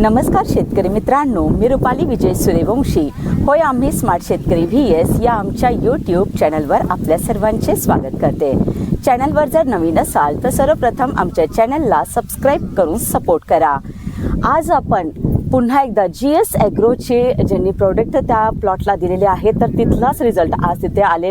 नमस्कार शेतकरी मित्रांनो मी रुपाली विजय सूर्यवंशी. होय आम्ही स्मार्ट शेतकरी व्ही एस या आमच्या यूट्यूब चॅनलवर आपल्या सर्वांचे स्वागत करते. चॅनलवर जर नवीन असाल तर सर्वप्रथम आमच्या चॅनलला सबस्क्राईब करून सपोर्ट करा. आज आपण पुन्हा एकदा जी एस ॲग्रोचे ज्यांनी प्रोडक्ट त्या प्लॉटला दिलेले आहेत तर तिथलाच रिझल्ट आज तिथे आले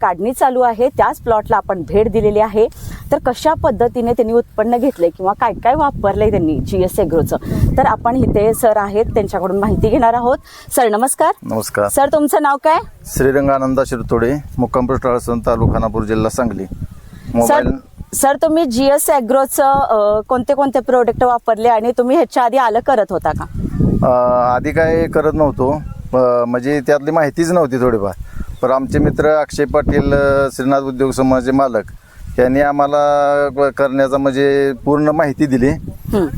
काढणी चालू आहे. त्याच प्लॉटला आपण भेट दिलेली आहे. तर कशा पद्धतीने त्यांनी उत्पन्न घेतले किंवा काय काय वापरलंय त्यांनी जी एस ॲग्रोचं तर आपण इथे सर आहेत त्यांच्याकडून माहिती घेणार आहोत. सर नमस्कार. नमस्कार. सर तुमचं नाव काय? श्रीरंग आनंदा शिरतोडे मुक्कामपूर टाळसन तालुका खानापूर जिल्हा सांगली. मोबाईल सर तुम्ही जी एस ॲग्रोचं कोणते कोणते प्रोडक्ट वापरले आणि तुम्ही ह्याच्या आधी आलं करत होता का? अं, आधी काय करत नव्हतो. अं, म्हणजे त्यातली माहितीच नव्हती थोडीफार. पण आमचे मित्र अक्षय पाटील अं, श्रीनाथ उद्योग समूहाचे मालक यांनी आम्हाला क- करण्याचा म्हणजे पूर्ण माहिती दिली.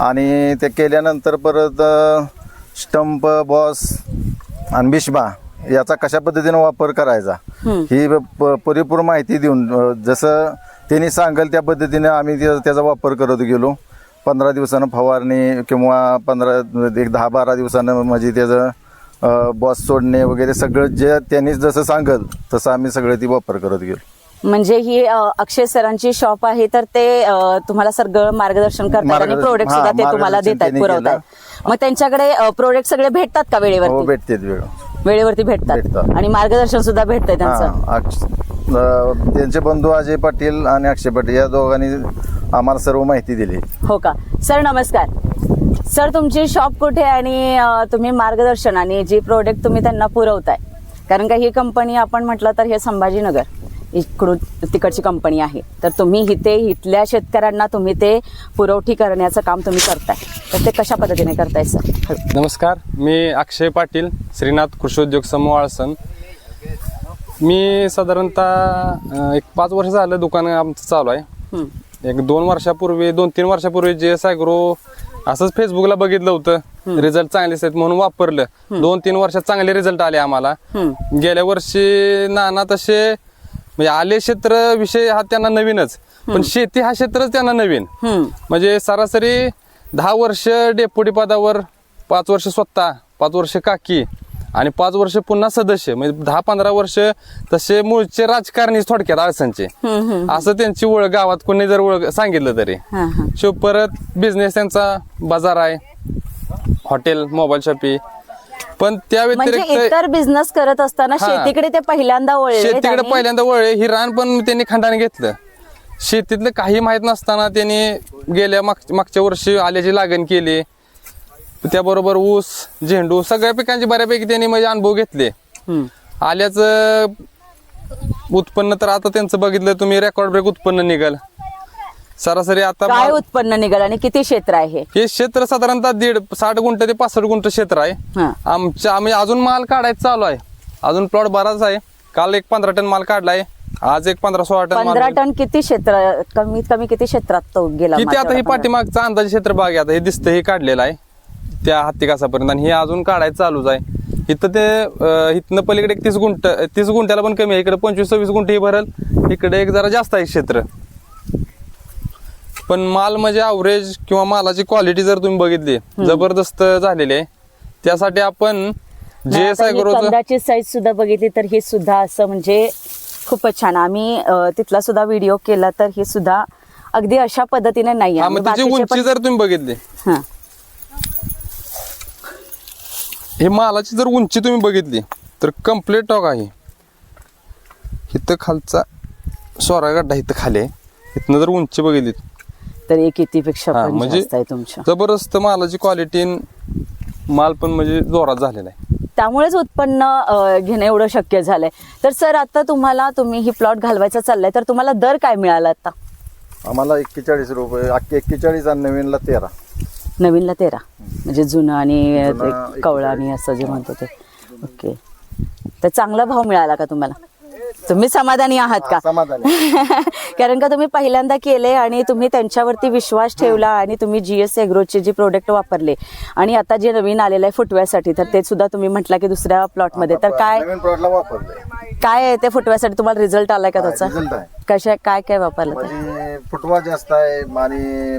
आणि ते केल्यानंतर परत स्टंप बॉस आणि बिश्बा याचा कशा पद्धतीने वापर करायचा ही प- परिपूर्ण माहिती देऊन अं, जसं त्यांनी सांगेल त्या पद्धतीने आम्ही त्या- त्याचा वापर करत गेलो. पंधरा दिवसानं फवारणी किंवा पंधरा एक दहा बारा दिवसानं म्हणजे त्याचं बॉस सोडणे वगैरे सगळं जे त्यांनी जसं सांगेल तसं आम्ही सगळं ती वापर करत गेलो. म्हणजे ही अक्षय सरांची शॉप आहे तर ते तुम्हाला सगळं मार्गदर्शन करतात आणि प्रोडक्ट सुद्धा ते तुम्हाला देतात पुरवतात मग त्यांच्याकडे प्रोडक्ट सगळे भेटतात का हो वेळेवरती भेटते वेळ वेळेवरती भेटतात. भेटतात. आणि मार्गदर्शन सुद्धा भेटतंय त्यांचं. त्यांचे बंधू अजय पाटील आणि अक्षय पाटील या दोघांनी आम्हाला सर्व माहिती दिली. हो का? सर नमस्कार. सर तुमची शॉप कुठे आहे आणि तुम्ही मार्गदर्शन आणि जे प्रोडक्ट तुम्ही त्यांना पुरवताय? कारण का ही कंपनी आपण म्हटलं तर हे संभाजीनगर इकडून तिकडची कंपनी आहे. तर तुम्ही इथे इथल्या शेतकऱ्यांना तुम्ही ते पुरवठी करण्याचं काम तुम्ही करताय. तर ते कशा पद्धतीने करताय सर? नमस्कार मी अक्षय पाटील श्रीनाथ कृषी उद्योग समूह आळसन. मी साधारणतः एक पाच वर्ष झालं दुकान आमचं चालू आहे. एक दोन वर्षापूर्वी दोन तीन वर्षापूर्वी जे एस ॲग्रो असंच फेसबुकला बघितलं होतं. रिझल्ट चांगले आहेत म्हणून वापरलं. दोन तीन वर्षात चांगले रिझल्ट आले आम्हाला. गेल्या वर्षी नाना तसे म्हणजे आले क्षेत्र विषय हा त्यांना नवीनच. पण शेती हा क्षेत्रच त्यांना नवीन. म्हणजे सरासरी दहा वर्ष डेप्युटी पदावर पाच वर्ष स्वतः पाच वर्ष काकी आणि पाच वर्ष पुन्हा सदस्य म्हणजे दहा पंधरा वर्ष तसे मूळचे राजकारणी थोडक्यात आळसांचे. असं त्यांची ओळख गावात कोणी जर ओळख सांगितलं तरी. शिव परत बिझनेस त्यांचा बाजार आहे. हॉटेल मोबाईल शॉपी पण त्या म्हणजे व्यतिरिक्त इतर बिझनेस करत असताना. शेतीकडे ते पहिल्यांदा वळले शेतीकडे पहिल्यांदा वळले. ही रान पण त्यांनी खंडाने घेतलं. शेतीतलं काही माहीत नसताना त्यांनी गेल्या माग मागच्या वर्षी आल्याची लागण केली. त्याबरोबर ऊस झेंडू सगळ्या पिकांची बऱ्यापैकी त्यांनी म्हणजे अनुभव घेतले. आल्याचं उत्पन्न तर आता त्यांचं बघितलं तुम्ही रेकॉर्ड ब्रेक उत्पन्न निघाल. सरासरी आता काय उत्पन्न निघाल आणि किती क्षेत्र आहे? हे? क्षेत्र साधारणतः दीड साठ गुंठ ते पासष्ट गुंठ क्षेत्र आहे. हा. आमच्या आम्ही अजून माल काढायचा चालू आहे. अजून प्लॉट बराच आहे. काल एक पंधरा टन माल काढलाय आज एक पंधरा सोळा टन पंधरा. टन किती क्षेत्र कमीत कमी किती क्षेत्रात तो गेला किती आता ही पाठीमागचा अंदाजे क्षेत्र बाग आहे आता. हे दिसतं हे काढलेलं आहे. त्या हत्ती कासापर्यंत. आणि हे अजून काढायचं चालूच आहे. इथं ते इथनं पलीकडे एक तीस गुंठ तीस गुंठ्याला पण कमी आहे. इकडे पंचवीस सव्वीस गुंठ ही भरल. इकडे एक जरा जास्त आहे क्षेत्र. पण माल म्हणजे अवरेज किंवा मालाची क्वालिटी जर तुम्ही बघितली जबरदस्त झालेली आहे. त्यासाठी आपण जे कंदाची साईज सुद्धा बघितली तर ही सुद्धा असं म्हणजे खूपच छान. आम्ही तिथला सुद्धा व्हिडिओ केला तर ही सुद्धा अगदी अशा पद्धतीने नाही उंची जर तुम्ही बघितली हा. मालाची जर उंची तुम्ही बघितली तर कंप्लीट टॉक आहे. इथं खालचा सोरा गड्डा इथं खाली आहे. इथनं जर उंची बघितली तर एक कितीपेक्षा पण म्हणजे जबरदस्त मालाची क्वालिटी माल पण म्हणजे जोरात झालेला आहे. त्यामुळेच उत्पन्न अं, घेणं एवढं शक्य झालंय. तर सर आता तुम्हाला तुम्ही ही प्लॉट घालवायचा चाललाय तर तुम्हाला दर काय मिळाला आता? आम्हाला एक्केचाळीस रुपये एक्केचाळीस आणि नवीनला तेरा. नवीनला तेरा. म्हणजे जुनं आणि कवळा आणि असं जे म्हणतो ते. ओके. तर चांगला भाव मिळाला का तुम्हाला? तुम्ही समाधानी आहात का? समाधानी. कारण का तुम्ही पहिल्यांदा केले आणि तुम्ही त्यांच्यावरती विश्वास ठेवला आणि तुम्ही जीएस एग्रोचे जे प्रोडक्ट वापरले आणि आता जे नवीन आलेलं आहे फुटव्यासाठी तर ते सुद्धा तुम्ही म्हटलं की दुसऱ्या प्लॉटमध्ये तर काय काय आहे ते फुटव्यासाठी तुम्हाला रिझल्ट आलाय का त्याचा? रिझल्ट आहे. कशा काय काय वापरलं ते? म्हणजे फुटवा जास्त आहे आणि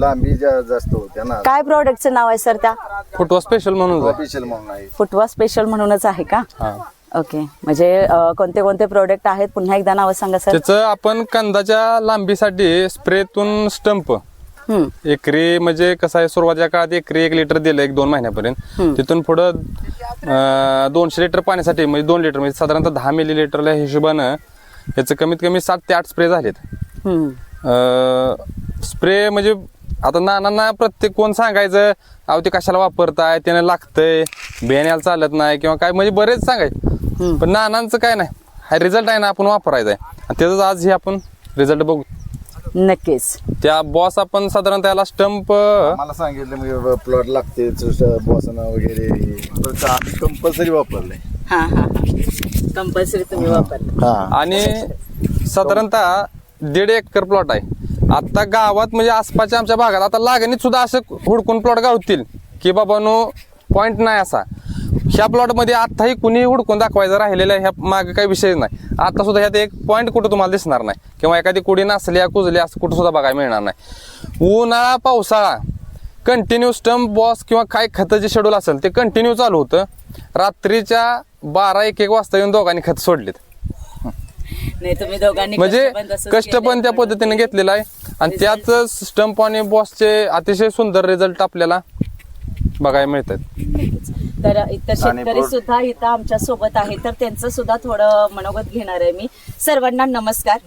लांबी जास्त होते ना. काय प्रोडक्टचं नाव आहे सर त्या? फुटवा स्पेशल म्हणून फुटवा स्पेशल म्हणूनच आहे का? हा. ओके. म्हणजे कोणते कोणते प्रोडक्ट आहेत? पुन्हा एकदा नावं सांगा सर. त्याचं आपण कंदाच्या लांबीसाठी स्प्रेतून स्टंप. एकरी म्हणजे कसं आहे सुरुवातीच्या काळात एकरी एक लिटर दिलं एक दोन महिन्यापर्यंत. तिथून पुढं दोनशे लिटर पाण्यासाठी म्हणजे दोन लिटर म्हणजे साधारणतः दहा मिली लिटरच्या हिशोबानं याचं कमीत कमी सात ते आठ स्प्रे झालेत. स्प्रे म्हणजे आता नानांना प्रत्येक कोण सांगायचं अहो ते कशाला वापरताय? त्याने लागतंय. बियाण्याला चालत नाही. किंवा काय म्हणजे बरेच सांगायचं. पण नानांचं काय नाही. हा रिझल्ट आहे ना आपण वापरायचा आहे आणि त्याचाच आज हे आपण रिझल्ट बघू. नक्कीच. त्या बॉस आपण साधारण त्याला स्टंप मला सांगितलं म्हणजे प्लॉट लागते बॉसना वगैरे. तर आम्ही कंपल्सरी वापरलंय. हा हा कंपल्सरी तुम्ही वापरलं हा. आणि साधारणतः दीड एकर प्लॉट आहे. आता गावात म्हणजे आसपासच्या आमच्या भागात आता लागणीत सुद्धा असं हुडकून प्लॉट गावतील की बाबानो पॉइंट नाही असा. ह्या प्लॉटमध्ये आताही कुणी हुडकून दाखवायचं राहिलेलं आहे ह्या मागे काही विषय नाही. आता सुद्धा ह्यात एक पॉईंट कुठं तुम्हाला दिसणार नाही. किंवा एखादी कुडी नसल्या कुजल्या असं कुठं सुद्धा बघायला मिळणार नाही. उन्हाळा पावसाळा कंटिन्यू स्टंप बॉस किंवा काय खताचे शेड्यूल असेल ते कंटिन्यू चालू होतं. रात्रीच्या बारा एक एक वाजता येऊन दोघांनी खत सोडलेत. नाही तुम्ही दोघांनी म्हणजे कष्ट. पण त्या पद्धतीने घेतलेलं आहे. आणि त्याच स्टंप आणि बॉसचे अतिशय सुंदर रिझल्ट आपल्याला. बघायला मिळतात. तर इतर शेतकरी सुद्धा इथं आमच्यासोबत आहे तर त्यांचं सुद्धा थोडं मनोगत घेणार आहे मी. सर्वांना नमस्कार.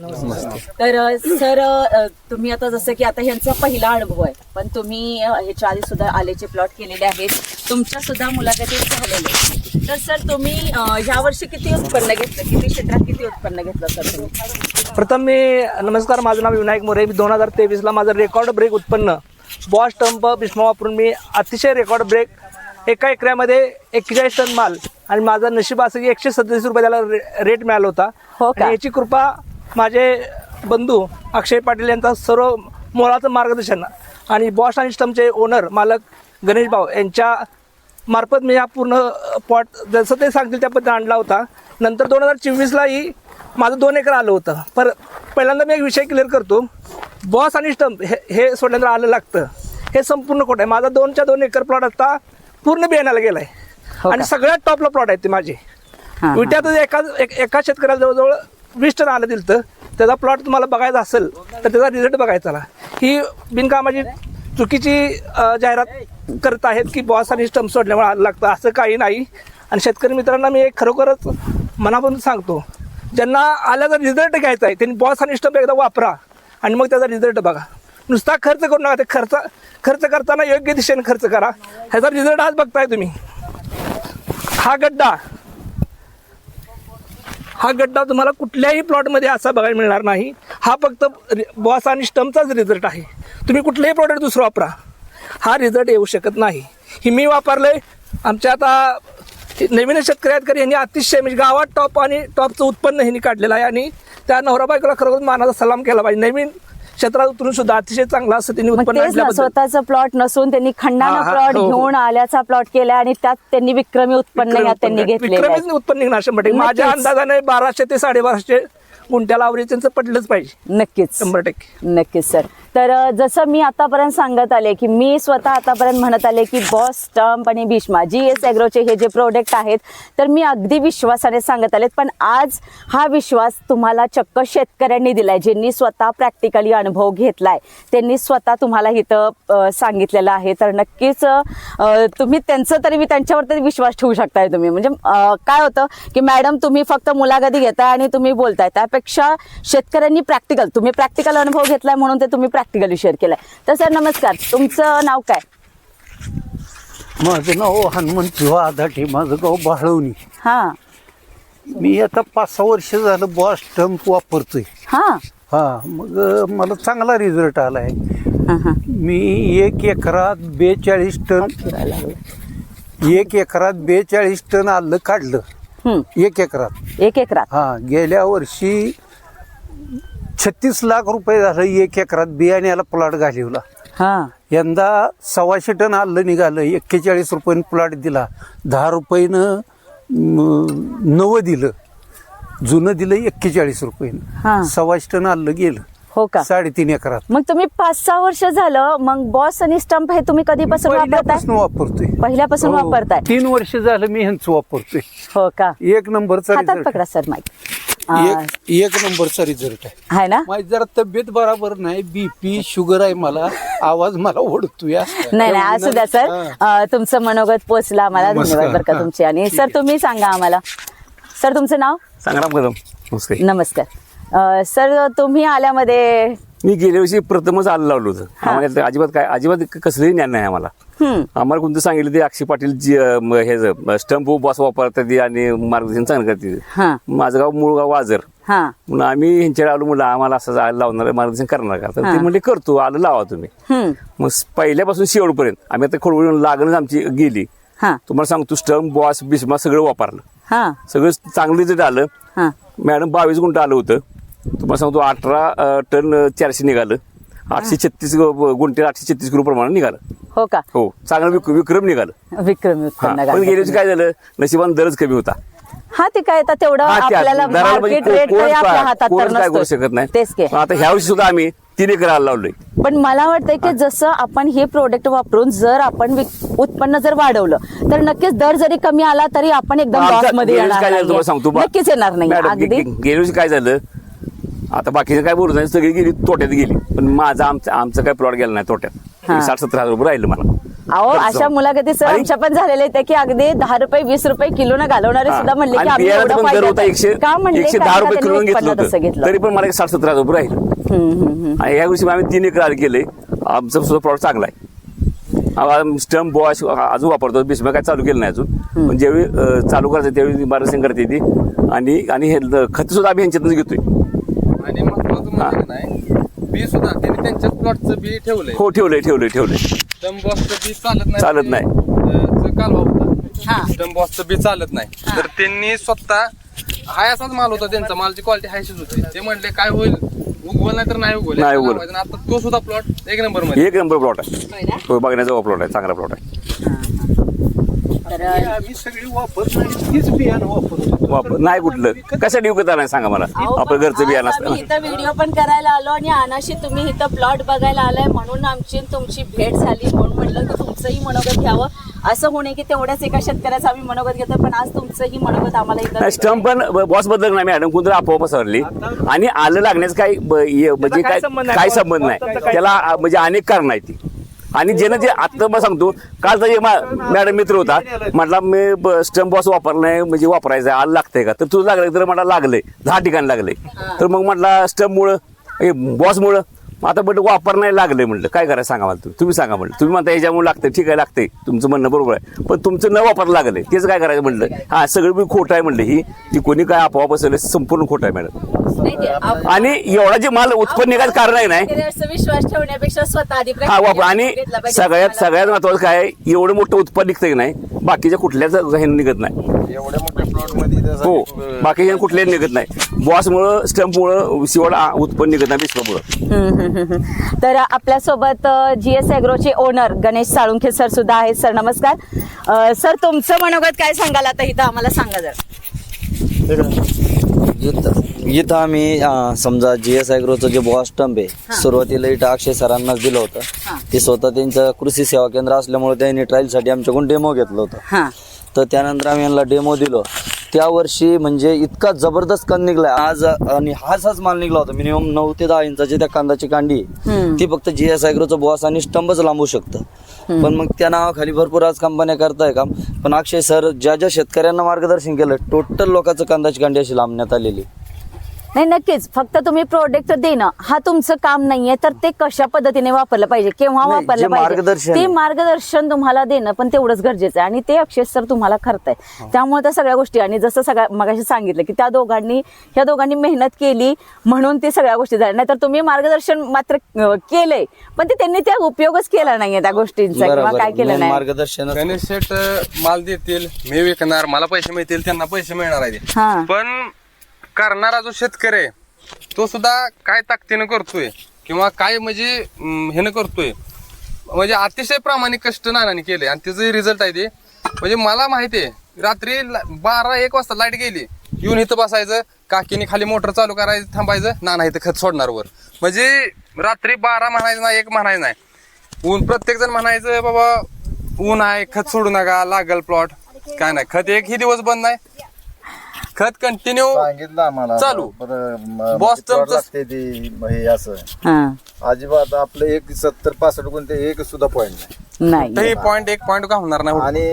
तर अ, सर अ, तुम्ही आता जसं की आता ह्यांचा पहिला अनुभव आहे. पण तुम्ही अ, ह्याच्या आधी सुद्धा आलेचे प्लॉट केलेले आहेत. तुमच्या सुद्धा मुलाखती झालेले आहेत. तर सर तुम्ही ह्या वर्षी किती उत्पन्न घेतलं? किती क्षेत्रात किती उत्पन्न घेतलं सर तुम्ही? प्रथम मी नमस्कार माझं नाव विनायक मोरे. मी दोन हजार तेवीसला माझं रेकॉर्ड ब्रेक उत्पन्न बॉस टंप भीष्मा वापरून मी अतिशय रेकॉर्ड ब्रेक एका एकऱ्यामध्ये एक्केचाळीस टन माल आणि माझा नशीब असं की एकशे सत्तीस रुपये त्याला रे- रेट मिळाला होता हो? आणि याची कृपा माझे बंधू अक्षय पाटील यांचा सर्व मोलाचं मार्गदर्शन आणि बॉस आणि स्टमचे ओनर मालक गणेश भाऊ यांच्या मार्फत मी हा पूर्ण पॉट जसं ते सांगतील त्या पद्धतीने आणला होता नंतर दोन हजार चोवीसलाही माझं दोन एकर आलं होतं. पर पहिल्यांदा मी एक विषय क्लिअर करतो. बॉस आणि स्टंप हे हे सोडल्यानंतर आलं लागतं. हे संपूर्ण खोटं आहे. माझा दोनच्या दोन एकर प्लॉट आता पूर्ण बियाण्याला गेलाय. हो का? आणि सगळ्यात टॉपला प्लॉट आहेत ते माझे. हा, हा. विट्यातच एका एक- शेतकऱ्याला जवळजवळ वीस टन आलं दिलं त्याचा प्लॉट तुम्हाला बघायचा असेल तर त्याचा रिझल्ट बघायचा ही बिनकामाची चुकीची जाहिरात करत आहेत की बॉस आणि स्टंप सोडल्यामुळे आलं लागतं. असं काही नाही. आणि शेतकरी मित्रांना मी एक खरोखरच मनापासून सांगतो ज्यांना आल्याचा रिझल्ट घ्यायचा आहे. त्यांनी बॉस आणि स्टंप एकदा वापरा. आणि मग त्याचा रिझल्ट बघा. नुसता खर्च करू नका. ते खर्च खर्च करताना योग्य दिशेने खर्च करा. ह्याचा रिझल्ट आज बघताय तुम्ही. हा गड्डा. हा गड्डा तुम्हाला कुठल्याही प्लॉटमध्ये असा बघायला मिळणार नाही. हा फक्त बॉस आणि स्टमचाच रिझल्ट आहे. तुम्ही कुठलेही प्रॉडक्ट दुसरं वापरा. हा रिझल्ट येऊ शकत नाही. ही मी वापरले आमच्या आता नवीन शेतकरी आहेत यांनी अतिशय म्हणजे गावात टॉप आणि टॉपचं उत्पन्न ह्यांनी काढलेलं आहे आणि त्या नवरा बायकोला खरोखर मानाचा सलाम केला पाहिजे नवीन क्षेत्रात उतरून सुद्धा अतिशय चांगलं असं त्यांनी उत्पन्न स्वतःचा प्लॉट नसून त्यांनी खंडानं प्लॉट हो, हो. घेऊन आल्याचा प्लॉट केला आणि त्यात त्यांनी विक्रमी उत्पन्न त्यांनी घेतलेलं आहे. विक्रमीच उत्पन्न निघणार शंभर टक्के माझ्या. अंदाजाने बाराशे ते साडेबाराशे गुंठ्याला आवरेज त्यांचं पडलंच पाहिजे. नक्कीच. शंभर टक्के. नक्कीच सर. तर जसं मी आतापर्यंत सांगत आले की मी स्वतः आतापर्यंत म्हणत आले की बॉस स्टंप आणि भीष्मा जी एस ॲग्रोचे हे जे प्रोडक्ट आहेत तर मी अगदी विश्वासाने सांगत आले पण आज हा विश्वास तुम्हाला चक्क शेतकऱ्यांनी दिलाय ज्यांनी स्वतः प्रॅक्टिकली अनुभव घेतलाय. त्यांनी स्वतः तुम्हाला इथं सांगितलेलं आहे. तर नक्कीच तुम्ही त्यांचं तरी मी त्यांच्यावर तरी विश्वास ठेवू शकताय तुम्ही. म्हणजे काय होतं की मॅडम तुम्ही फक्त मुलाखती घेताय आणि तुम्ही बोलताय. त्यापेक्षा शेतकऱ्यांनी प्रॅक्टिकल तुम्ही प्रॅक्टिकल अनुभव घेतलाय म्हणून ते तुम्ही प्रॅक्टिकली शेअर केलाय. तर सर नमस्कार. तुमचं नाव काय? माझं नाव हनुमंत आधाटे माझं गाव बाळवणी. हा. मी आता पाच सहा वर्ष झालं बॉस स्टंप वापरतोय. हा. हा मग मला चांगला रिझल्ट आलाय. मी एक एकरात बेचाळीस टन एक एकरात बेचाळीस टन आलं काढलं. एक एकरात. एक एकरात. हा गेल्या वर्षी छत्तीस लाख रुपये झालं एक एकरात बियाण्याला प्लॉट घालिवला. हा. यंदा सव्वाशे टन आलं निघालं एक्केचाळीस रुपयानं प्लॉट दिला. दहा रुपयानं नवं दिलं. जुनं दिलं एक्केचाळीस हा. रुपयानं सव्वाशे टन आलं गेलं. हो का? साडेतीन एकरात. मग तुम्ही पाच सहा वर्ष झालं मग बॉस आणि स्टंप हे तुम्ही कधीपासून वापरताय? पहिल्यापासून वापरतोय. पहिल्यापासून हो. वापरताय. तीन वर्ष झालं मी ह्यांचं वापरतोय. हो का? एक नंबरचा हातात रिझल्ट पकडा सर माईक एक एक नंबरचा रिझल्ट आहे. आहे ना? माझी जरा तब्येत बरोबर नाही बीपी शुगर आहे मला. आवाज मला ओढतोय हा. नाही नाही असू द्या सर. हा. अं, तुमचं मनोगत पोचलं आम्हाला. नमस्कार. धन्यवाद बरं का. तुमचे. आणि सर तुम्ही सांगा आम्हाला. सर तुमचं नाव? संग्राम कदम. नमस्ते नमस्कार. अं, सर तुम्ही आल्यामध्ये मी गेल्या वर्षी प्रथमच आलं लावलं होतं. आम्हाला अजिबात काय अजिबात कसलंही ज्ञान नाही आम्हाला. हम्म, आम्हाला कोणतं सांगितलं ते अक्षय पाटील जी अं, म, हे स्टंप बॉस वापरतात ते आणि मार्गदर्शन चांगलं करते हा. माझं गाव मूळ गाव वाजर हा. म्हणून आम्ही ह्यांच्याकडे आलो म्हणलं आम्हाला असं जायला लावणार आहे, मार्गदर्शन करणार का? तर. ते म्हणले करतो आलं लावा तुम्ही. हम्म, मग पहिल्यापासून शेवटपर्यंत आम्ही आता खोडवून लागणच आमची गेली. हा. तुम्हाला सांगतो स्टंप बॉस बिस्मा सगळं वापरलं. हा. सगळं चांगलं रिझल्ट आलं. हा. मॅडम बावीस गुंठ आलं होतं. तुम्हाला सांगतो अठरा टन चारशे निघालं. आठशे छत्तीस गुंठे आठशे छत्तीस किलो प्रमाणे निघालं. हो का? हो. चांगलं विक- विक्रम निघालं. विक्रमी हा, पण गाठलं गेल्या वर्षी काय झालं? नशिबान दरच कमी होता. हा ते काय आता तेवढं हा, त्या आपल्याला दराला म्हणजे मार्केट को- रेट कोण तरी आपल्या काय- हातात तर कोणच काय करू नसतो शकत नाही. तेच के. पण आता ह्या वर्षी सुद्धा आम्ही तीन एकराला लावलोय. पण मला वाटतंय की जसं आपण हे प्रोडक्ट वापरून जर आपण विक- उत्पन्न जर वाढवलं तर नक्कीच दर जरी कमी आला तरी आपण एकदम आमच्या- लॉसमध्ये गेल्या येणार वर्षी काय झालं तुम्हाला सांगतो. नक्कीच येणार नाही मॅडम, अगदी. गे- गे- गेल्या वर्षी काय झालं? आता बाकीचे काय बोलत नाही सगळी गेली तोट्यात गेली. पण माझं आमचं आमचं काय प्लॉट गेला नाही हा. तोट्यात साठ सत्तर हजार रुपये राहिलं मला. अहो अशा. मुलाखती सर आणि- आमच्या पण झालेल्या आहेत की अगदी दहा रुपये वीस रुपये किलो न घालवणारे हा. सुद्धा म्हणले की आणि आम्ही बियाण्याचा एवढं पण दर फायद्यात होता आहे. एकशे का म्हणले? एकशे दहा रुपये त्यांनी किलो घेतलं उत्पन्न तसं होतं घेतलं? तरी पण मला एक साठ सत्तर हजार रुपये राहिलं. हम्म, हम्म, हम्म. आणि या वर्षी आम्ही तीन एकर केले आमचं सुद्धा प्लॉट चांगला आहे. स्टंप बॉश अजून वापरतो. बिस्मा काय चालू केलं नाही अजून. पण ज्यावेळी अं, चालू करायचं त्यावेळी मार्गदर्शन करते ती. आणि आणि हे खत सुद्धा आम्ही ह्यांच्यातूनच घेतोय. आणि महत्वाचं म्हणजे नाही बी सुद्धा त्यांनी त्यांच्याच प्लॉटचं बी ठेवलंय. हो ठेवलंय ठेवलंय ठेवलंय. स्टंबॉसचं बी चालत नाही. चालत नाही. अं, कालवा हा. होता स्टंबॉसचं बी चालत नाही. तर त्यांनी स्वतः हाय असाच माल होता त्यांचा मालची क्वालिटी हायशीच होती. ते म्हणले काय होईल? उगवल नाही तर नाही उगवल. नाही. उगवल. आता तो सुद्धा प्लॉट एक नंबरमध्ये एक नंबर प्लॉट आहे. तो बघण्याचा प्लॉट आहे चांगला प्लॉट आहे. हे. आम्ही सगळी वापरत बियाणं वापरतो. वापर नाही कुठलं. कशासाठी विकत नाही सांगा मला? आपलं घरचं बियाणं असतं. आम्ही इथं व्हिडिओ पण करायला आलो आणि अनाशी तुम्ही इथं प्लॉट बघायला आलाय म्हणून आमची आणि तुमची भेट झाली म्हणून म्हटलं की तुमचंही मनोगत घ्यावं. असं होणे की तेवढ्याच एका शेतकऱ्याचं आम्ही मनोगत घेतो पण आज तुमचंही मनोगत आम्हाला इथं नाही स्टंप पण बॉसबद्दल नाही मॅडम कोणतरी आपोआप पसरली. आणि आलं लागण्याचं काही ब- हे म्हणजे काय काय संबंध नाही. काय संबंध नाही. त्याचा काय त्याला म्हणजे अनेक कारण आहेत ती. आणि ज्यानं जे आत्ता मग सांगतो कालचा जे मा- मॅडम मित्र होता म्हटला मी स्टंप बॉस वापरलाय म्हणजे वापरायचं आहे, आलं लागतंय का? तर तुझं लागलं तर मला लागलंय दहा ठिकाणी लागलंय. तर मग म्हटला स्टंपमुळं बॉसमुळं आता म्हटलं वापर नाही लागलंय म्हटलं काय करायचं सांगा मला तुम्ही? तुम्ही सांगा म्हटलं तुम्ही म्हणता याच्यामुळे लागतंय ठीक आहे लागतंय. तुमचं म्हणणं बरोबर आहे. पण तुमचं न वापर लागलंय तेच काय करायचं म्हटलं हा सगळं मी खोटं आहे म्हटलं ही. ती कोणी काय आपोआप असेल संपूर्ण खोटं आहे मॅडम. आणि एवढा जे माल उत्पन्न निघायचं कारण आहे नाही विश्वास ठेवण्यापेक्षा स्वतः हा वापर आणि. सगळ्यात सगळ्यात महत्वाचं काय एवढं मोठं उत्पन्न निघतंय की नाही बाकीच्या कुठल्याच हे निघत नाही. हो बाकीच्या कुठल्याही निघत नाही. बॉसमुळं स्टंपमुळं शिवाड उत्पन्न निघत नाही बिस्मामुळं तर आपल्यासोबत जी एस ॲग्रोचे ओनर गणेश साळुंखे सर सुद्धा आहेत. सर नमस्कार. सर तुमचं मनोगत काय सांगाल? आता इथं आम्हाला सांगा जर. इथं आम्ही समजा जी एस ॲग्रोचं जे बॉस स्टंप आहे सुरुवातीला इथं अक्षय सरांनाच दिलं. होतं. ते स्वतः त्यांचं कृषी सेवा केंद्र असल्यामुळे त्यांनी ट्रायलसाठी आमच्याकडून डेमो घेतलं होतं. तर त्यानंतर आम्ही यांना डेमो दिलो. त्या वर्षी म्हणजे इतका जबरदस्त कंद निघलाय आज आणि हाच माल निघला होता. मिनिमम नऊ ते दहा इंचाची त्या कांदाची कांडी. ती फक्त जी एस ॲग्रोचं बॉस आणि स्टंपच लांबू शकतं. पण मग त्या नावाखाली भरपूर आज कंपन्या करताय काम. पण अक्षय सर ज्या ज्या शेतकऱ्यांना मार्गदर्शन केलं टोटल लोकांचं कांदाची कांडी अशी लांबण्यात आलेली. नाही नक्कीच. फक्त तुम्ही प्रोडक्ट देणं हा तुमचं काम नाहीये तर ते कशा पद्धतीने वापरलं पाहिजे केव्हा नाही, वापरलं जे पाहिजे? मार्गदर्शन ते आहे. मार्गदर्शन तुम्हाला देणं पण तेवढंच गरजेचं आहे. आणि ते अक्षय सर तुम्हाला करताय त्यामुळे त्या सगळ्या गोष्टी आणि जसं सगळ्या मगाशी सांगितलं की त्या दोघांनी ह्या दोघांनी मेहनत केली म्हणून ते सगळ्या गोष्टी झाल्या. नाहीतर तुम्ही मार्गदर्शन मात्र अं, केलंय पण ते त्यांनी त्या उपयोगच केला नाहीये त्या गोष्टींचा किंवा बरोबर. काय केलं नाही. मार्गदर्शन गणेश माल देतील मी विकणार मला पैसे मिळतील त्यांना पैसे मिळणार आहे हा. पण करणारा जो शेतकरी आहे तो सुद्धा काय ताकदीनं करतोय किंवा काय म्हणजे अं, ह्यानं करतोय म्हणजे अतिशय प्रामाणिक कष्ट नानाने केले. आणि त्याचे रिझल्ट आहे ते. म्हणजे मला माहिती आहे रात्री ला- बारा एक वाजता लाइट गेली येऊन इथं बसायचं काकीने खाली मोटर चालू करायचं थांबायचं नाना इथं खत सोडणार वर म्हणजे रात्री बारा म्हणायचं नाही एक म्हणायचं नाही. ऊन प्रत्येक जण म्हणायचं बाबा ऊन आहे खत सोडू नका लागल प्लॉट काय नाही खत एकही दिवस बंद नाही. खत कंटिन्यू सांगितलं आम्हाला. चालू. बरं, म- बॉस म्हणजे तुमचं- लागते ती हे असं. हा. अजिबात आपलं एक सत्तर पासष्ट गुंठे एक सुद्धा पॉईंट नाही. नाही. तर हे पॉईंट एक पॉईंट का होणार नाही. आणि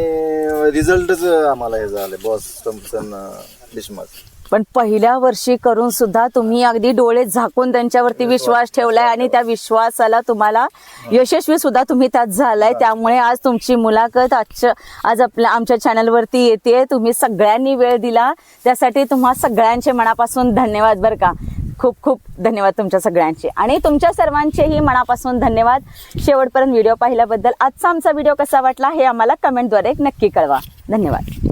रिझल्टच आम्हाला हे झाले बॉस थॉम्पसन बिस्मार्क पण पहिल्या वर्षी करून सुद्धा तुम्ही अगदी डोळे झाकून त्यांच्यावरती विश्वास ठेवलाय आणि त्या विश्वासाला तुम्हाला यशस्वी सुद्धा तुम्ही त्यात झालाय. त्यामुळे आज तुमची मुलाखत आजच्या आज आपल्या आमच्या चॅनलवरती येते तुम्ही सगळ्यांनी वेळ दिला. त्यासाठी तुम्हा सगळ्यांचे मनापासून धन्यवाद बरं का. खूप खूप धन्यवाद तुमच्या सगळ्यांचे. आणि तुमच्या सर्वांचेही मनापासून धन्यवाद. शेवटपर्यंत व्हिडिओ पाहिल्याबद्दल आजचा आमचा व्हिडिओ कसा वाटला हे आम्हाला कमेंटद्वारे नक्की कळवा. धन्यवाद.